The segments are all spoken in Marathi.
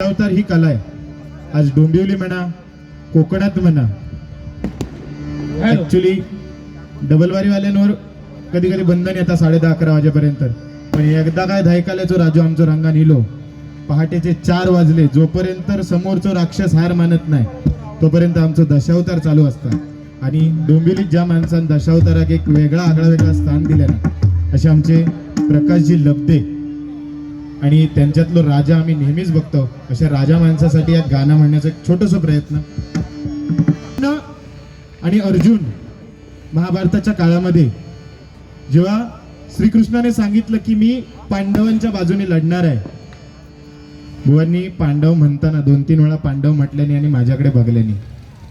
अवतार ही कला आहे. आज डोंबिवली म्हणा कोकणात म्हणा ऍक्च्युली डबलवारीवाल्यांवर कधी कधी बंधन येतात साडे दहा अकरा वाजेपर्यंत. पण एकदा काय धायकाल्याचो राजू आमचो रंगा निलो पहाटेचे चार वाजले जोपर्यंत समोरचो राक्षस हार मानत नाही तोपर्यंत आमचं दशावतार चालू असतात आणि डोंबिवलीत ज्या माणसानं दशावताराक एक वेगळा आगळा वेगळा स्थान दिले ना असे आमचे प्रकाशजी लब्धे. आणि त्यांच्यातलो राजा आम्ही नेहमीच बघतो. अशा राजा माणसासाठी यात गाणं म्हणण्याचा एक छोटस प्रयत्न. आणि अर्जुन महाभारताच्या काळामध्ये जेव्हा श्रीकृष्णाने सांगितलं की मी पांडवांच्या बाजूने लढणार आहे. बुवांनी पांडव म्हणताना दोन तीन वेळा पांडव म्हटल्याने आणि माझ्याकडे बघल्याने.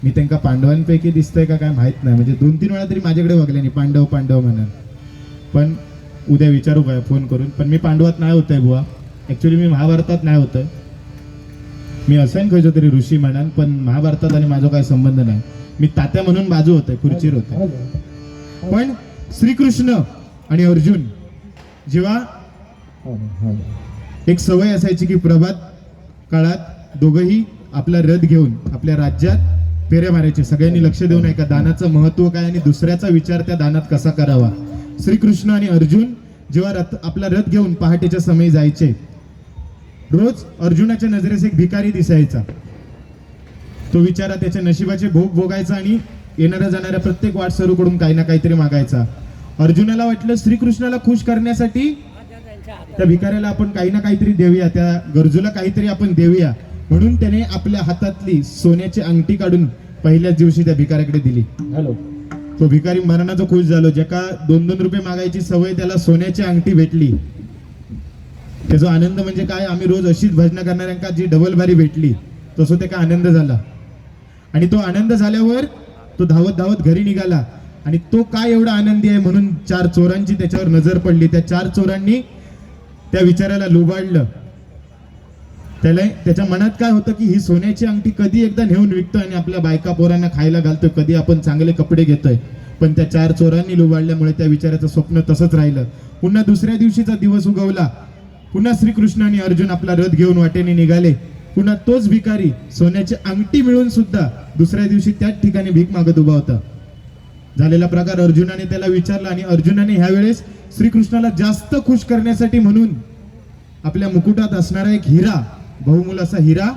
मी त्यांना पांडवांपैकी दिसतंय का काय माहीत नाही. म्हणजे दोन तीन वेळा तरी माझ्याकडे बघल्याने पांडव पांडव म्हणून. पण उद्या विचारू काय फोन करून. पण मी पांडवात नाही होत आहे बुवा. ॲक्च्युली मी महाभारतात नाही होतं मी असाईन खायचो तरी ऋषी म्हणाल पण महाभारतात आणि माझा काय संबंध नाही. मी तात्या म्हणून बाजू होते खुर्चीर होते. पण श्रीकृष्ण आणि अर्जुन जेव्हा एक सवय असायची की प्रभात काळात दोघंही आपला रथ घेऊन आपल्या राज्यात फेऱ्या मारायचे. सगळ्यांनी लक्ष देऊन ऐका दानाचं महत्त्व काय आणि दुसऱ्याचा विचार त्या दानात कसा करावा? श्रीकृष्ण आणि अर्जुन जेव्हा रथ आपला रथ घेऊन पहाटेच्या समयी जायचे रोज अर्जुनाच्या नजरेस एक भिकारी दिसायचा. तो विचारा त्याच्या नशिबाचे भोग भोगायचा आणि येणाऱ्या जाणाऱ्या प्रत्येक वाटसरूकडून काही ना काहीतरी मागायचा. अर्जुनाला वाटलं श्रीकृष्णाला खुश करण्यासाठी त्या भिकाऱ्याला आपण काही ना काहीतरी देऊया त्या गरजूला काहीतरी आपण देऊया. म्हणून त्याने आपल्या हातातली सोन्याची अंगठी काढून पहिल्याच दिवशी त्या भिकाऱ्याकडे दिली. हॅलो. तो भिकारी मरणाचा खुश झालो. ज्याका दोन दोन रुपये मागायची सवय त्याला सोन्याची अंगठी भेटली. त्याचा आनंद म्हणजे काय? आम्ही रोज अशीच भजनं करणाऱ्यांका जी डबल भारी भेटली तसं काय आनंद झाला? आणि तो आनंद झाल्यावर तो धावत धावत घरी निघाला. आणि तो काय एवढा आनंदी आहे म्हणून चार चोरांची त्याच्यावर नजर पडली. त्या चार चोरांनी त्या विचाराला लुबाडलं. त्याला त्याच्या मनात काय होतं की ही सोन्याची अंगठी कधी एकदा नेऊन विकतोय आणि आपल्या बायका पोरांना खायला घालतोय? कधी आपण चांगले कपडे घेतोय. पण त्या चार चोरांनी लुबाडल्यामुळे त्या विचाराचं स्वप्न तसंच राहिलं. पुन्हा दुसऱ्या दिवशीचा दिवस उगवला. पुन्हा श्रीकृष्ण आणि अर्जुन आपला रथ घेऊन वाटेने निघाले. पुन्हा तोच भिकारी सोन्याची अंगठी मिळून सुद्धा दुसऱ्या दिवशी त्याच ठिकाणी भीक मागत उभा होता. झालेला प्रकार अर्जुनाने त्याला विचारला आणि अर्जुनाने ह्या वेळेस श्रीकृष्णाला जास्त खुश करण्यासाठी म्हणून आपल्या मुकुटात असणारा एक हिरा बहुमूल असा हिरा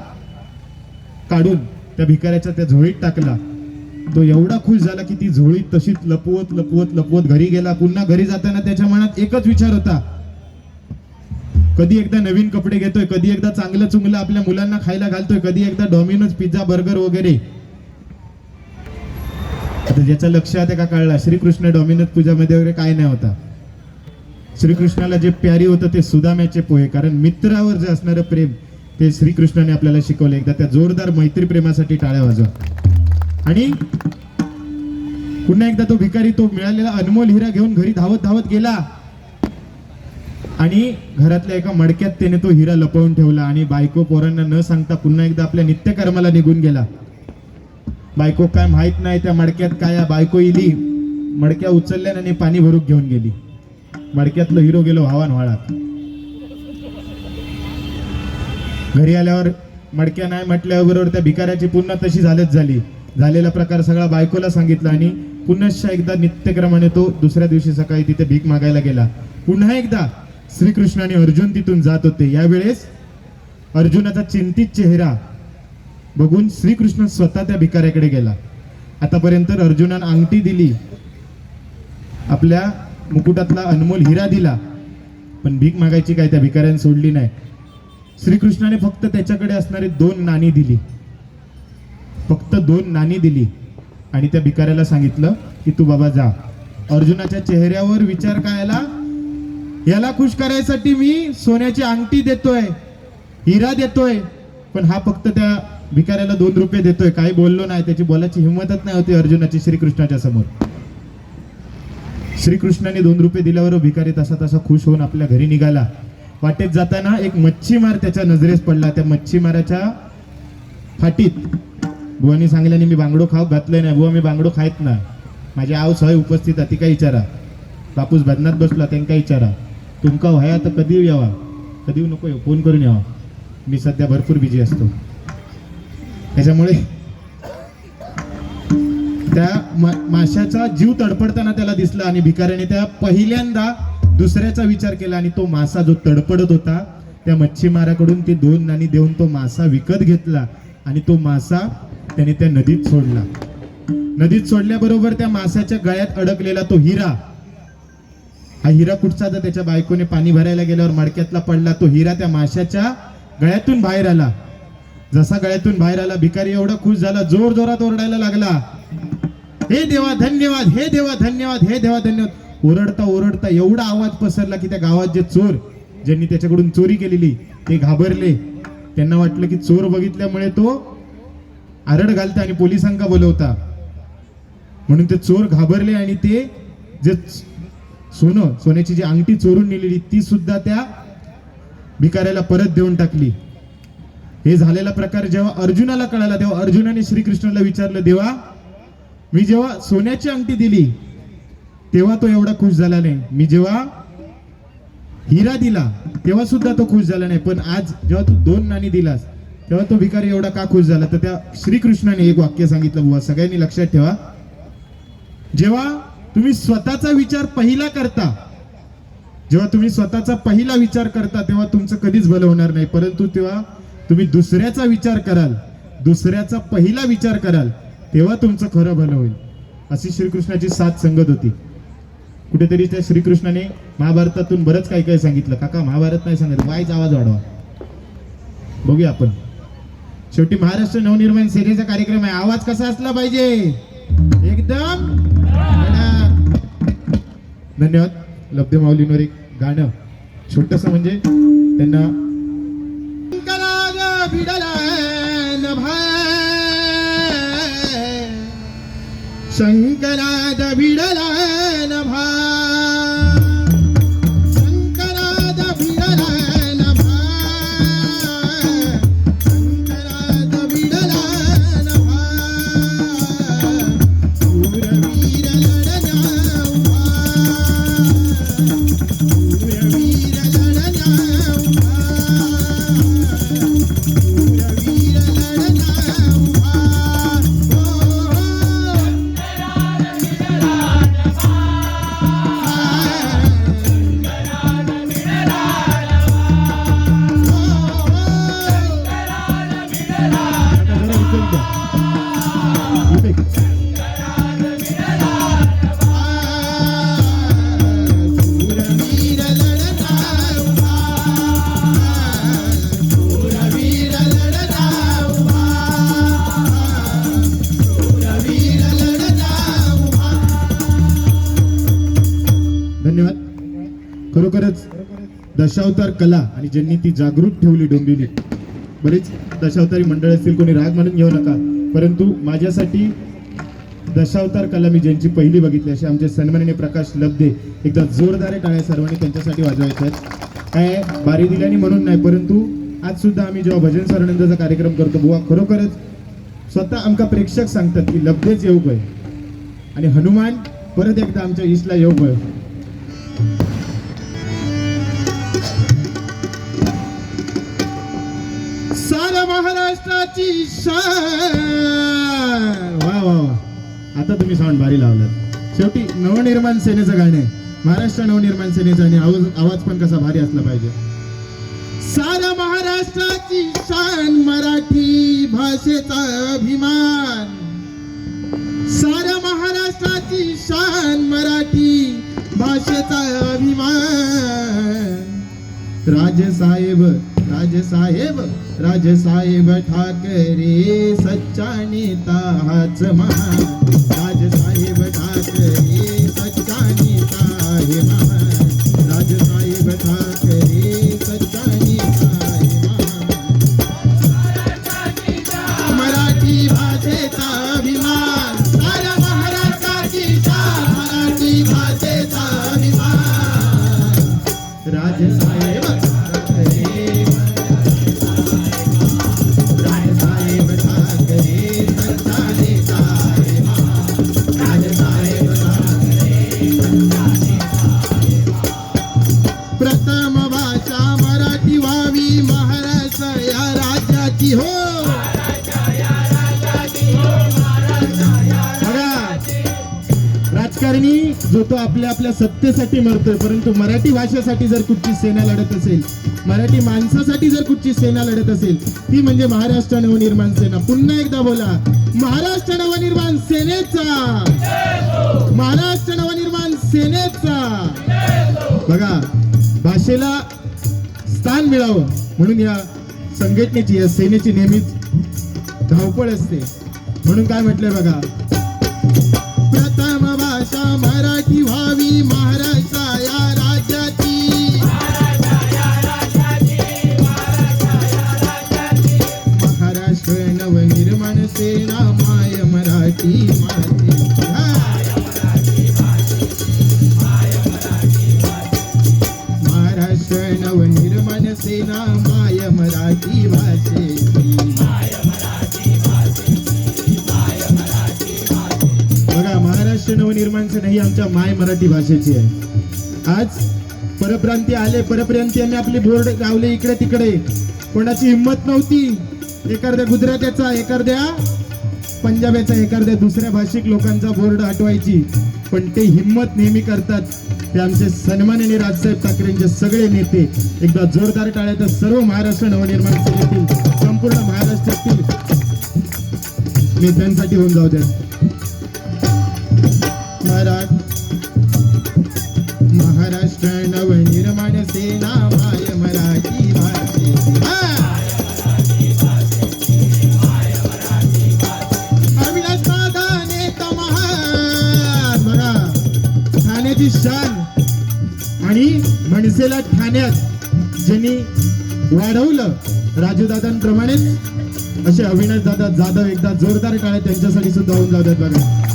काढून त्या भिकाऱ्याच्या त्या झोळीत टाकला. तो एवढा खुश झाला की ती झोळी तशीच लपवत लपवत लपवत घरी गेला. पुन्हा घरी जाताना त्याच्या मनात एकच विचार होता. कधी एकदा नवीन कपडे घेतोय कधी एकदा चांगलं चुंगलं आपल्या मुलांना खायला घालतोय कधी एकदा डॉमिनोज पिझ्झा बर्गर वगैरे. आता ज्याचं लक्ष आहे का कळला? श्रीकृष्ण डॉमिनोज पूजामध्ये वगैरे काय नाही होता. श्रीकृष्णाला जे प्यारी होतं ते सुदाम्याचे पोहे कारण मित्रावर जे असणारं प्रेम ते श्रीकृष्णाने आपल्याला शिकवलं. एकदा त्या जोरदार मैत्री प्रेमासाठी टाळ्या वाजवा. आणि पुन्हा एकदा तो भिकारी तो मिळालेला अनमोल हिरा घेऊन घरी धावत धावत गेला. आणि घरातल्या एका मडक्यात त्याने तो हिरा लपवून ठेवला आणि बायको पोरांना न सांगता पुन्हा एकदा आपल्या नित्यकर्माला निघून गेला. बायको काय माहीत नाही त्या मडक्यात काय बायको इली मडक्या उचलल्या आणि पाणी भरूक घेऊन गेली. मडक्यातलं हिरो गेलो हवान व्हाळात घरी आल्यावर मडक्या नाही म्हटल्याबरोबर त्या भिकाऱ्याची पुन्हा तशी झालच झाली. झालेला प्रकार सगळा बायकोला सांगितला आणि पुनश्च एकदा नित्यक्रमाने तो दुसऱ्या दिवशी सकाळी तिथे भीक मागायला गेला. पुन्हा एकदा श्रीकृष्ण आणि अर्जुन तिथून जात होते. यावेळेस अर्जुनाचा चिंतित चेहरा बघून श्रीकृष्ण स्वतः त्या भिकाऱ्याकडे गेला. आतापर्यंत अर्जुनानं अंगठी दिली. आपल्या मुकुटातला अनमोल हिरा दिला. पण भीक मागायची काय त्या भिकाऱ्याने सोडली नाही. श्रीकृष्णाने फक्त त्याच्याकडे असणारी दोन नाणी दिली. फक्त दोन नाणी दिली. आणि त्या भिकाऱ्याला सांगितलं की तू बाबा जा. अर्जुनाच्या चेहऱ्यावर विचार काय आला? याला खुश करायसाठी मी सोन्याची अंगठी देतोय हिरा देतोय पण हा फक्त त्या भिकाऱ्याला दोन रुपये देतोय. काही बोललो नाही त्याची बोलायची हिंमतच नाही होती अर्जुनाची श्रीकृष्णाच्या समोर. श्रीकृष्णाने दोन रुपये दिल्यावर भिकारी तसा तसा खुश होऊन आपल्या घरी निघाला. वाटेत जाताना एक मच्छीमार त्याच्या नजरेस पडला. त्या मच्छीमाराच्या फाटीत बुवानी सांगल्याने मी बांगडो खाऊ घातलंय नाही. बुवा मी बांगडो खायत नाही. माझी आव सहय उपस्थित आहे ती काय विचारा. बापूस बदनात बसला त्यांना विचारा. तुमका व्हाया तर कधी यावा? कधी नको येऊ. फोन करून यावा. मी सध्या भरपूर बिझी असतो. त्याच्यामुळे त्या मा- माशाचा जीव तडपडताना त्याला दिसला आणि भिकाऱ्याने त्या पहिल्यांदा दुसऱ्याचा विचार केला आणि तो मासा जो तडपडत होता त्या मच्छीमाराकडून ते दोन नाणी देऊन तो मासा विकत घेतला आणि तो मासा त्याने त्या नदीत सोडला. नदीत सोडल्याबरोबर त्या मासाच्या गळ्यात अडकलेला तो हिरा हा हिरा कुठचा तर त्याच्या बायकोने पाणी भरायला गेल्यावर मडक्यातला पडला. तो हिरा त्या माशाच्या गळ्यातून बाहेर आला. जसा गळ्यातून बाहेर आला भिकारी एवढा खुश झाला जोर जोरात ओरडायला लागला. हे देवा धन्यवाद हे देवा धन्यवाद हे देवा धन्यवाद. ओरडता ओरडता एवढा आवाज पसरला की त्या गावात जे चोर ज्यांनी त्याच्याकडून चोरी केलेली ते घाबरले. त्यांना वाटलं की चोर बघितल्यामुळे तो आरड घालता आणि पोलिसांका बोलवता. म्हणून ते चोर घाबरले आणि ते जे सोनं सोन्याची जी अंगठी चोरून नेलेली ती सुद्धा त्या भिकाऱ्याला परत देऊन टाकली. हे झालेला प्रकार जेव्हा अर्जुनाला कळाला तेव्हा अर्जुनाने श्रीकृष्णाला विचारलं देवा मी जेव्हा सोन्याची अंगठी दिली तेव्हा तो एवढा खुश झाला नाही. मी जेव्हा हिरा दिला तेव्हा सुद्धा तो खुश झाला नाही. पण आज जेव्हा तू दोन नाणी दिलास तेव्हा तो भिकारी एवढा का खुश झाला? तर त्या श्रीकृष्णाने एक वाक्य सांगितलं बुवा सगळ्यांनी लक्षात ठेवा. जेव्हा तुम्ही स्वतःचा विचार पहिला करता. जेव्हा तुम्ही स्वतःचा पहिला विचार करता तेव्हा तुमचं कधीच भलं होणार नाही. परंतु तेव्हा तुम्ही दुसऱ्याचा विचार कराल दुसऱ्याचा पहिला विचार कराल तेव्हा तुमचं खरं भलं होईल. अशी श्रीकृष्णाची साथ संगत होती. कुठेतरी त्या श्रीकृष्णाने महाभारतातून बरंच काही काही सांगितलं. काका महाभारत नाही सांगत. वाईच आवाज वाढवा. बघूया आपण. शेवटी महाराष्ट्र नवनिर्माण सेनेचा कार्यक्रम आहे. आवाज कसा असला पाहिजे? एकदम. धन्यवाद. लब्ध माऊलींवर एक गाणं छोटस म्हणजे त्यांना शंकराद भिडला दशावतार कला आणि ज्यांनी ती जागृत ठेवली डोंबिवली. बरेच दशावतारी मंडळ असतील कोणी राग म्हणून घेऊ नका. परंतु माझ्यासाठी दशावतार कला मी ज्यांची पहिली बघितली असे आमचे सन्माननीय प्रकाश लब्धे एकदा जोरदार टाळ्या सर्वांनी त्यांच्यासाठी वाजवायच्या आहेत. काय बारी दिल्याने म्हणून नाही परंतु आज सुद्धा आम्ही जेव्हा भजन सरणंदाचा कार्यक्रम करतो बुवा खरोखरच स्वतः आमका प्रेक्षक सांगतात की लब्धेच येऊ गय आणि हनुमान परत एकदा आमच्या ईशला येऊ गय महाराष्ट्राची शान. वा वा वा. आता तुम्ही साऊंड भारी लावलात. शेवटी नवनिर्माण सेनेचं गाणं आहे. महाराष्ट्र नवनिर्माण सेनेचा आणि आवाज आवाज पण कसा भारी असला पाहिजे. सारा महाराष्ट्राची शान मराठी भाषेचा अभिमान. सारा महाराष्ट्राची शान मराठी भाषेचा अभिमान. राजसाहेब राजसाहेब राजसाहेब ठाकरे सच्चा नेता हाच महान राजसाहेब ठाकरे आपल्या सत्तेसाठी मरतोय परंतु मराठी भाषेसाठी जर कुठची सेना लढत असेल मराठी माणसासाठी जर कुठची सेना लढत असेल ती म्हणजे महाराष्ट्र नवनिर्माण सेना. पुन्हा एकदा बोला महाराष्ट्र नवनिर्माण सेनेचा! महाराष्ट्र नवनिर्माण सेनेचा! बघा भाषेला स्थान मिळावं म्हणून या संघटनेची या सेनेची नेहमीच धावपळ असते. म्हणून काय म्हटलंय बघा प्रथम भाषा मराठी व्हावी. महाराष्ट्र या राज्यात मराठी भाषेची आहे. आज परप्रांती आले परप्रांतीयांनी आपले बोर्ड लावले इकडे तिकडे. कोणाची हिंमत नव्हती एखाद्या गुजरात्याचा एखाद्या पंजाबीचा एखाद्या दुसऱ्या भाषिक लोकांचा बोर्ड हटवायची पण ते हिंमत नेहमी करतात. ते आमचे सन्माननीय राजसाहेब ठाकरेंचे सगळे नेते. एकदा जोरदार टाळ्या तर सर्व महाराष्ट्र नवनिर्माण सेनेतील संपूर्ण महाराष्ट्रातील नेत्यांसाठी होऊन जाऊ द्या. महाराज शान आणि म्हणसेला ठाण्यात ज्यांनी वाढवलं राजूदादांप्रमाणेच असे अविनाश दादा जाधव एकदा जोरदार काळे त्यांच्यासाठी सुद्धा होऊन जाऊ द्यात बघा.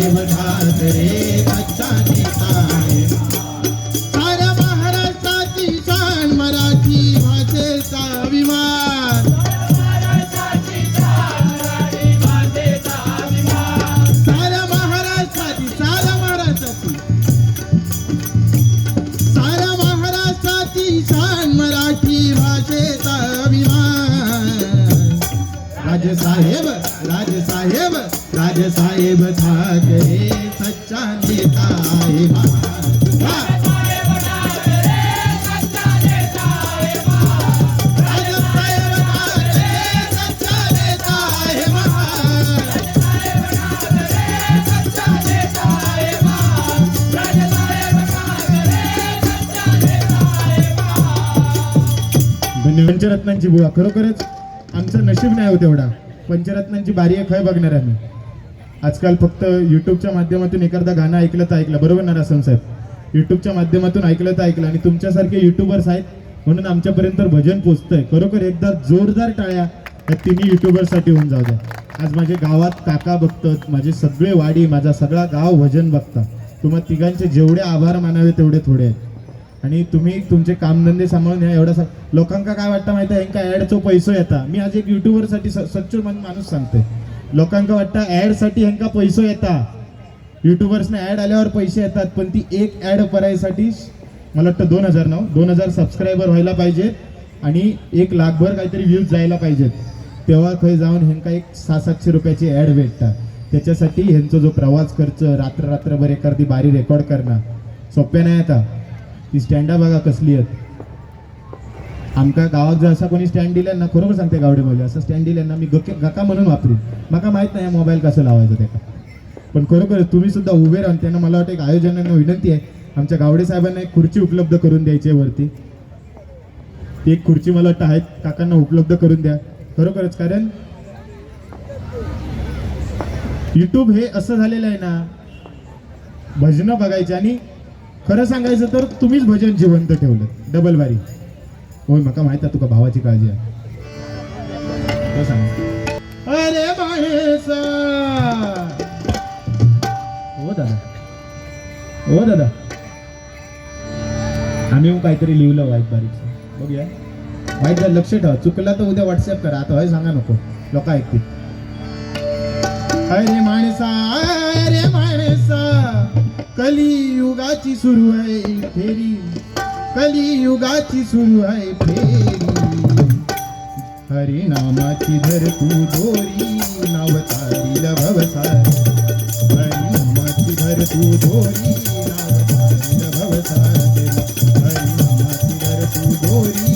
देव ठाकरे अच्छा नेता पंचरत्नांची बुवा खरोखरच आमचं नशीब नाही होत एवढा पंचरत्नांची बारी आहे खय बघणार आम्ही. आजकाल फक्त युट्यूबच्या माध्यमातून एखादा गाणं ऐकलं तर ऐकलं. बरोबर ना रासन साहेब? युट्यूबच्या माध्यमातून ऐकलं तर ऐकलं. आणि तुमच्यासारखे युट्यूबर्स आहेत म्हणून आमच्यापर्यंत भजन पोचतंय. खरोखर एकदा जोरदार टाळ्या या तिन्ही युट्यूबर्ससाठी होऊन जाऊ द्या. आज माझे गावात काका बघतात माझे सगळे वाडी माझा सगळा गाव भजन बघता तुम्हा तिघांचे जेवढे आभार मानावे तेवढे थोडे आहेत. आणि तुम्ही तुमचे कामधंदे सांभाळून या एवढा लोकांका काय वाटतं माहिती आहे? ह्यांका ॲडचो पैसो येता. मी आज एक युट्यूबरसाठी स- माणूस सांगते. लोकांका वाटतं ॲडसाठी ह्यांका पैसो येता. युट्यूबर्सने ॲड आल्यावर पैसे येतात पण ती एक ॲड करायसाठी मला वाटतं दोन हजार नऊ दोन हजार सबस्क्रायबर व्हायला पाहिजेत आणि एक लाखभर काहीतरी व्ह्यूज जायला पाहिजेत. तेव्हा खंय जाऊन ह्यांका एक सात सातशे रुपयाची ॲड भेटतात. त्याच्यासाठी ह्यांचा जो प्रवास खर्च रात्र रात्रभर एखादी बारी रेकॉर्ड करणं सोप्या नाही आता. ती स्टँडा बघा कसली आहेत. आमका गावात जर असा कोणी स्टँड दिला ना खरोखर सांगते गावडे बोले असं स्टँड दिला ना मी गके गका म्हणून वापरीन. मला माहीत नाही मोबाईल कसं लावायचं त्याका पण खरोखर तुम्ही सुद्धा उभे राहून त्यांना मला वाटतं एक आयोजनांना विनंती आहे. आमच्या गावडे साहेबांना एक खुर्ची उपलब्ध करून द्यायची आहे वरती. ती एक खुर्ची मला वाटतं आहेत. काकांना उपलब्ध करून द्या. खरोखरच कारण युट्यूब हे असं झालेलं आहे ना भजनं बघायची आणि खरं सांगायचं तर तुम्हीच भजन जिवंत ठेवलं. डबल बारी. होय मका माहीत आहे तुका भावाची काळजी आहे. अरे हो दादा. हो दादा. आम्ही काहीतरी लिहिलं वाईट बारीक बघूया. वाईट जर लक्ष ठेवा. चुकला तर उद्या व्हॉट्सअप करा. आता होय सांगा नको. लोक ऐकतील. अरे माणसा अरे माणसा. कलियुगाची सुरू आहे फेरी. कलियुगाची सुरू आहे फेरी. हरिनामाची धर तू दोरी नाव भवसारी. भवसार हरिनामाची धर तू दोरी नाव भवसारी. भवसार हरिनामाची धर तू दोरी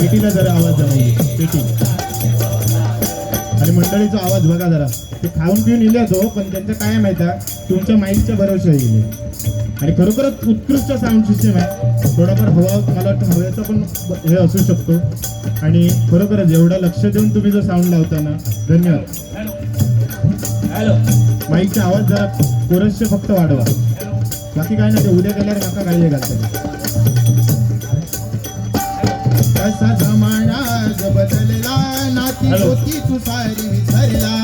पेटीला जरा आवाज जरा पेटी. आणि मंडळीचा आवाज बघा जरा. ते खाऊन पिऊन इले तो पण त्यांचं काय माहिती आहे? तुमच्या माईकच्या भरोशा येईल आणि खरोखरच उत्कृष्ट साऊंड सिस्टम आहे. थोडाफार हवा मला वाटतं हवेचा पण हे असू शकतो. आणि खरोखरच एवढं लक्ष देऊन तुम्ही जो साऊंड लावता ना धन्यवाद. हॅलो. माईकचा आवाज जरा कोरसचे फक्त वाढवा. बाकी काय नाही ते उद्या गेल्यावर नका काही घालता कसा जमाना बदलला. नाती. होती तू सारी विसरला.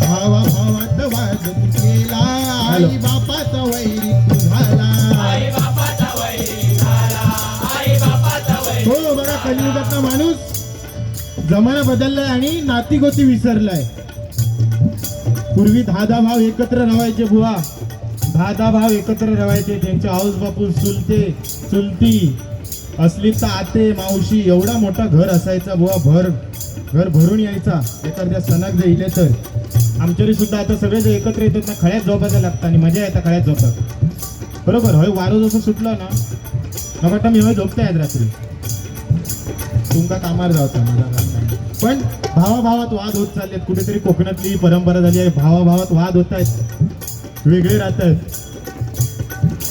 भावा भावात वाद हॅलो. आई बापाचा वैरी तू झाला हो बघा कलियुगातला माणूस. जमाना बदललाय आणि नाती गोती विसरलाय. पूर्वी दहा दहा भाव एकत्र राहायचे बुवा. दहा दहा भाव एकत्र रवायचे त्यांचे हाऊस बापू चुलते चुलती असली तर आते मावशी एवढा मोठा घर असायचा बुवा भर घर भरून यायचा एखाद्या सणात जर इले तर. आमच्याकडे सुद्धा आता सगळे जे एकत्र येतात ना खळ्यात झोपायला लागतं आणि मजा येतात खळ्यात झोपत. बरोबर हय वारो जसं सुटलं ना मला वाटतं मी हय झोपतायत रात्री. तुमका कामार जावता माझा पण भावाभावात वाद होत चाललेत कुठेतरी कोकणातली परंपरा झाली आहे भावाभावात वाद होत आहेत. वेगळे राहतात.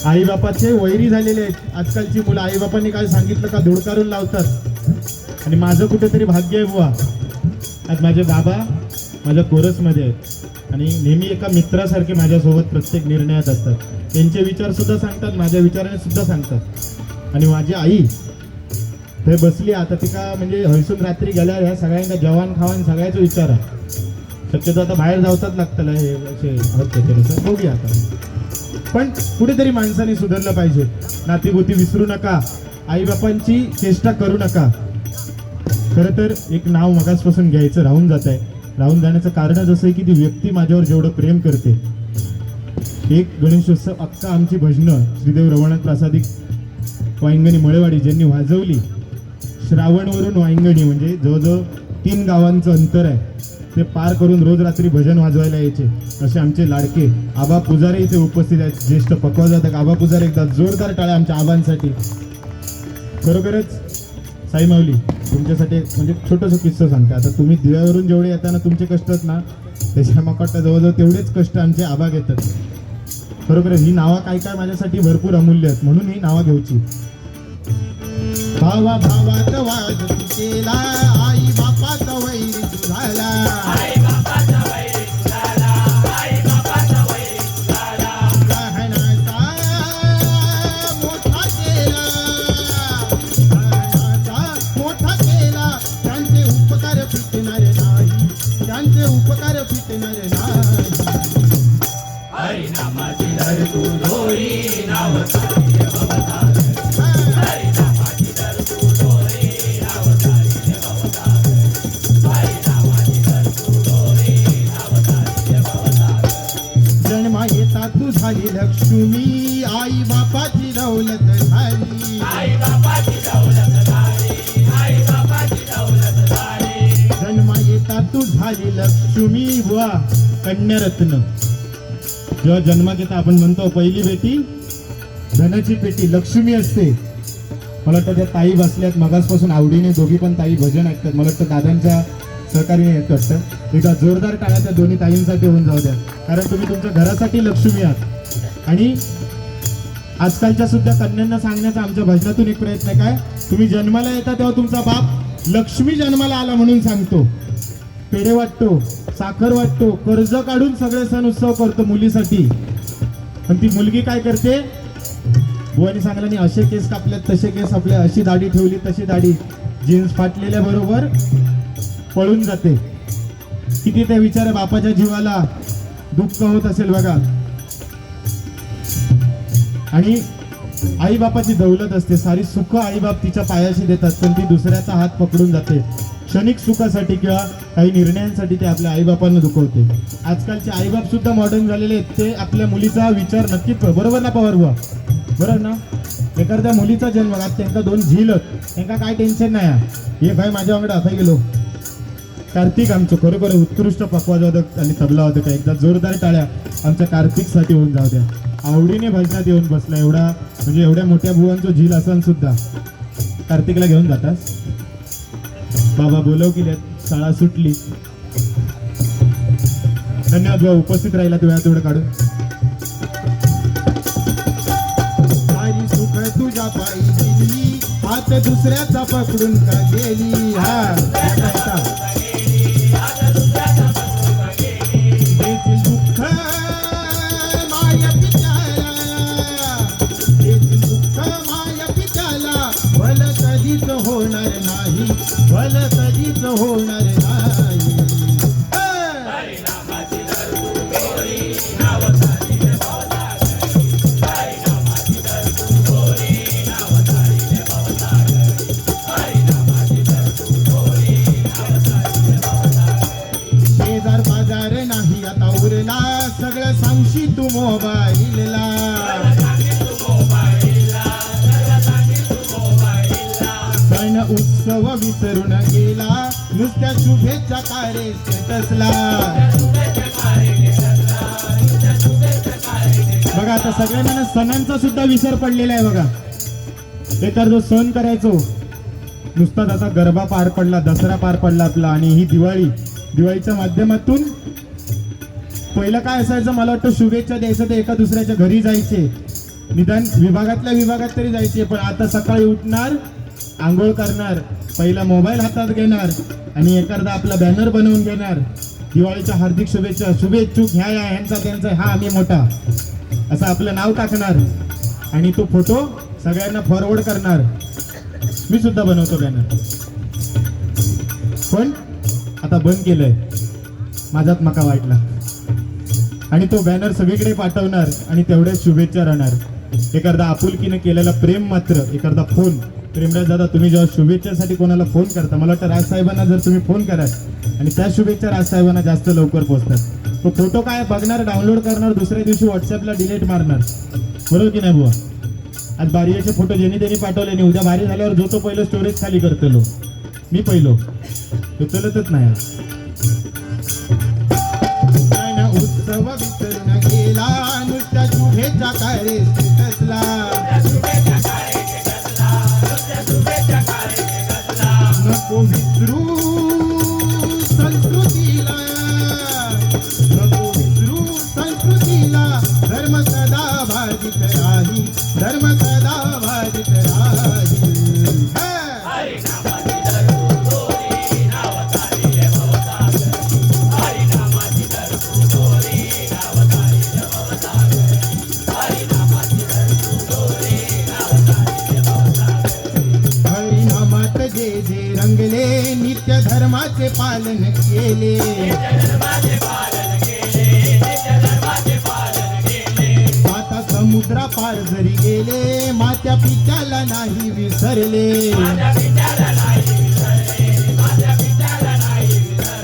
आईबापाचे वैरी झालेले आहेत. आजकालची मुलं आईबापांनी काय सांगितलं का धुडकारून लावतात. आणि माझं कुठेतरी भाग्य आहे बुवा. आज माझे बाबा माझ्या कोरसमध्ये आहेत. आणि नेहमी एका मित्रासारखे माझ्यासोबत प्रत्येक निर्णयात असतात. त्यांचे विचारसुद्धा सांगतात माझ्या विचाराने सुद्धा सांगतात. आणि माझी आई ते बसली आता तिका म्हणजे हयसून रात्री गेल्यावर ह्या सगळ्यांना जेवण खावण सगळ्याचं विचार आहे. शक्यतो आता बाहेर जावताच लागतं हे असे त्याच्यानुसार. बघूया आता. पण कुठेतरी माणसाने सुधारलं पाहिजे. नातीगोती विसरू नका. आईबापांची चेष्टा करू नका. खरं तर एक नाव मगासपासून घ्यायचं राहून जात आहे राहून जाण्याचं कारणच असं आहे की ती व्यक्ती माझ्यावर जेवढं प्रेम करते. एक गणेशोत्सव अक्का आमची भजनं श्रीदेव रवणाथ प्रासादिक वाईंगणी मळेवाडी ज्यांनी वाजवली श्रावणवरून वाईंगणी म्हणजे जवळजवळ तीन गावांचं अंतर आहे. ते पार करून रोज रात्री भजन वाजवायला यायचे. असे आमचे लाडके आबा पुजारी इथे उपस्थित आहेत. ज्येष्ठ पकवाजातक आबा पुजारी एकदा जोरदार टाळ्या आमच्या आबांसाठी. खरोखरच साई माऊली तुमच्यासाठी म्हणजे छोटंसं किस्सा सांगते. आता तुम्ही दिव्यावरून जेवढे येताना तुमचे कष्ट आहेत ना त्याच्या मकाटा जवळजवळ तेवढेच कष्ट आमचे आबा घेतात. खरोखरच ही नावं काय काय माझ्यासाठी भरपूर अमूल्य आहेत. म्हणून ही नावं घेऊची. भावा भावात वाद केला आई बापाचा वैरी तू झाला मोठा केला. मोठा केला. त्यांचे उपकार फिटणार नाही. त्यांचे उपकार धर तू नाव येता लक्ष्मी बुवा कन्यारत्न. जेव्हा जन्मात येता आपण म्हणतो पहिली बेटी धनाची पेटी लक्ष्मी असते. मला वाटतं त्या ताई बसल्यात मगासपासून आवडीने दोघी पण ताई भजन ऐकतात. मला वाटतं दादांच्या सहकार्य करतं एका जोरदार टाळ्या त्या दोन्ही ताईंसाठी होऊन जाऊ द्या. कारण तुम्ही तुमच्या घरासाठी लक्ष्मी आहात. आणि आजकालच्या सुद्धा कन्यांना सांगण्याचा आमच्या भजनातून एक प्रयत्न काय? तुम्ही जन्माला येता तेव्हा तुमचा बाप लक्ष्मी जन्माला आला म्हणून सांगतो. पेढे वाटतो साखर वाटतो कर्ज काढून सगळे सण उत्सव करतो मुलीसाठी. पण ती मुलगी काय करते? बुवानी सांगला नाही असे केस कापल्यात तसे केस आपले अशी दाढी ठेवली तशी दाढी. जीन्स फाटलेल्या बरोबर पळून जाते. किती त्या विचार बापाच्या जीवाला. दुःख होत असेल बघा. आणि आई बापाची दौलत असते. सारी सुख आई बाप तिच्या पायाशी देतात पण ती दुसऱ्याचा हात पकडून जाते. क्षणिक सुखासाठी किंवा काही निर्णयांसाठी ते आपल्या आईबापांना दुखवते. आजकालचे आईबाप सुद्धा मॉडर्न झालेले आहेत. ते आपल्या मुलीचा विचार नक्की बरोबर ना पवार बुवा? बरोबर ना? एखाद्या मुलीचा जन्म आज त्यांना दोन झील त्यांना काय टेन्शन नाही आहे. हे भाई माझ्या वांगडा असा गेलो. कार्तिक आमचं खरोखर उत्कृष्ट पकवाजवादक आणि तबलावादक आहे. एकदा जोरदार टाळ्या आमच्या कार्तिकसाठी होऊन जाऊ द्या. आवडीने भजनात येऊन बसला. एवढा म्हणजे एवढ्या मोठ्या भुवांचं झील असन सुद्धा. कार्तिकला घेऊन जातास? बाबा बोलव केले शाळा सुटली. धन्यवाद भाऊ उपस्थित राहिला तुझ्या तेवढं काढून. सारी सुख तुझ्या पायी दिली हात दुसऱ्याचा पकडून का गेली? हा. विसर पडलेला आहे बघा. एखाद जो सण करायचो नुसताच आता गरबा पार पडला दसरा पार पडला आपला आणि ही दिवाळी. दिवाळीच्या माध्यमातून पहिलं काय असायचं मला वाटतं शुभेच्छा द्यायचं ते एका दुसऱ्याच्या घरी जायचे. निदान विभागातल्या विभागात तरी जायचे पण आता सकाळी उठणार आंघोळ करणार पहिला मोबाईल हातात घेणार आणि एखादा आपला बॅनर बनवून घेणार. दिवाळीच्या हार्दिक शुभेच्छा शुभेच्छुक ह्या या ह्यांचा त्यांचा हा आम्ही मोठा. असं आपलं नाव टाकणार. आणि तो फोटो सगळ्यांना फॉरवर्ड करणार. मी सुद्धा बनवतो बॅनर पण आता बंद केलंय. माझ्यात मका वाटला. आणि तो बॅनर सगळीकडे पाठवणार आणि तेवढ्याच शुभेच्छा राहणार. एखादा आपुलकीने केलेला प्रेम मात्र एखादा फोन. प्रेमराज दादा तुम्ही जेव्हा शुभेच्छासाठी कोणाला फोन करता मला वाटतं राजसाहेबांना जर तुम्ही फोन कराल आणि त्या शुभेच्छा राजसाहेबांना जास्त लवकर पोहोचतात. तो फोटो काय बघणार डाउनलोड करणार दुसऱ्या दिवशी व्हॉट्सअपला डिलीट मारणार. बरोबर की नाही बुवा. आज बारीचे फोटो ज्यांनी त्यांनी पाठवले नाही उद्या बारी झाल्यावर जो तो पहिलं स्टोरेज खाली करतलो. मी पहिलो. तो चलतच नाही उत्सव विसरून गेला नुसत्या शुभेच्छा काय रे स्टेटसला नित्य धर्माचे पालन केले. आता समुद्रा पार जरी गेले मात्या पित्याला नाही विसरले.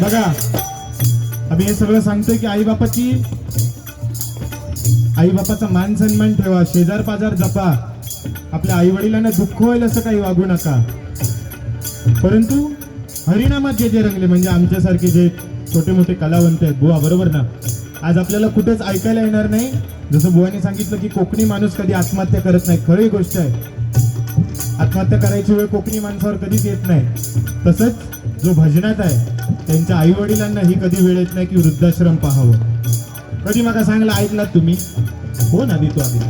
बघा आम्ही हे सगळं सांगतोय की आई बापाची आई बापाचा मान सन्मान ठेवा शेजार पाजार जपा. आपल्या आई वडिलांना दुःख होईल असं काही वागू नका. परंतु हरिनामात जे जे रंगले म्हणजे आमच्यासारखे जे छोटे मोठे कलावंत आहेत बुवा बरोबर ना? आज आपल्याला कुठेच ऐकायला येणार नाही. जसं बुवाने सांगितलं की कोकणी माणूस कधी आत्महत्या करत नाही. खरी गोष्ट आहे. आत्महत्या करायची वेळ कोकणी माणसावर कधीच येत नाही. तसंच जो भजनात आहे त्यांच्या आई वडिलांना ही कधी वेळ येत नाही की वृद्धाश्रम पाहावं. कधी मला सांगला ऐकलात तुम्ही? हो ना देतो आम्ही.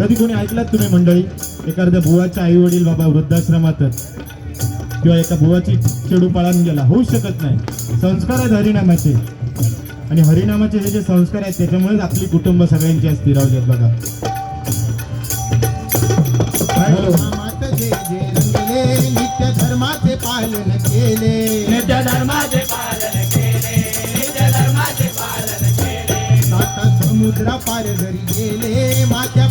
कधी कोणी ऐकलात तुम्ही मंडळी? एखाद्या बुवाच्या आई वडील बाबा वृद्धाश्रमातच. किंवा एका भुवाची चेडू पळान गेला होऊ शकत नाही. संस्कार आहेत हरिनामाचे. आणि हरिनामाचे हे जे संस्कार आहेत त्याच्यामुळेच आपली कुटुंब सगळ्यांची असते राहू बघा. धर्माचे पालन केले धर्माचे पालन केले. समुद्रा पार जरी गेले माझ्या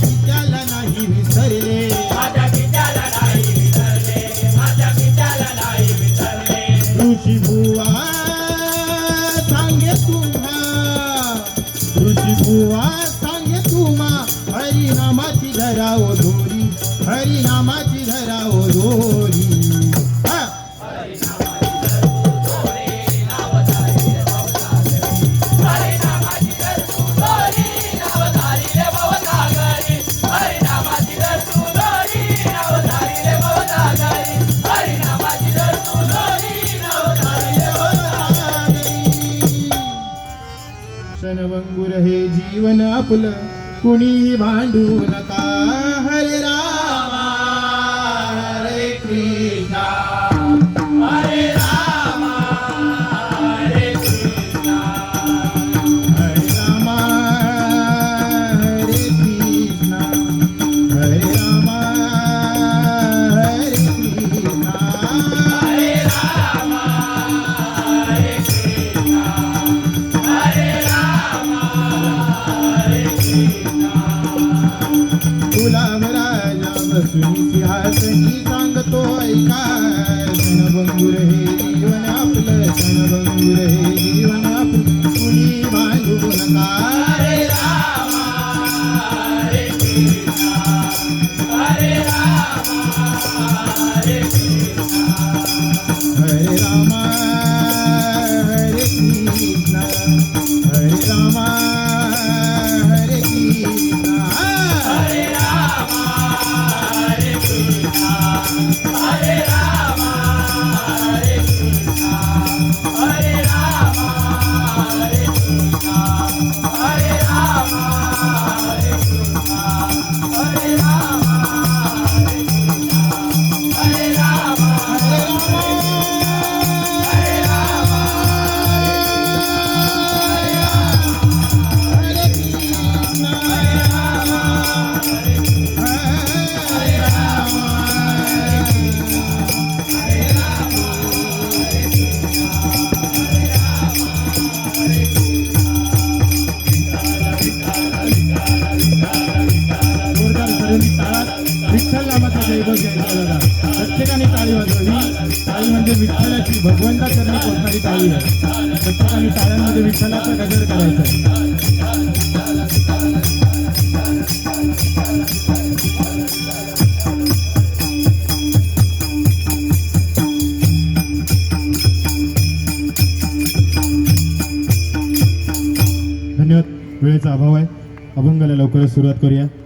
फुलं कुणीही भांडू नका to सुरुवात करूया.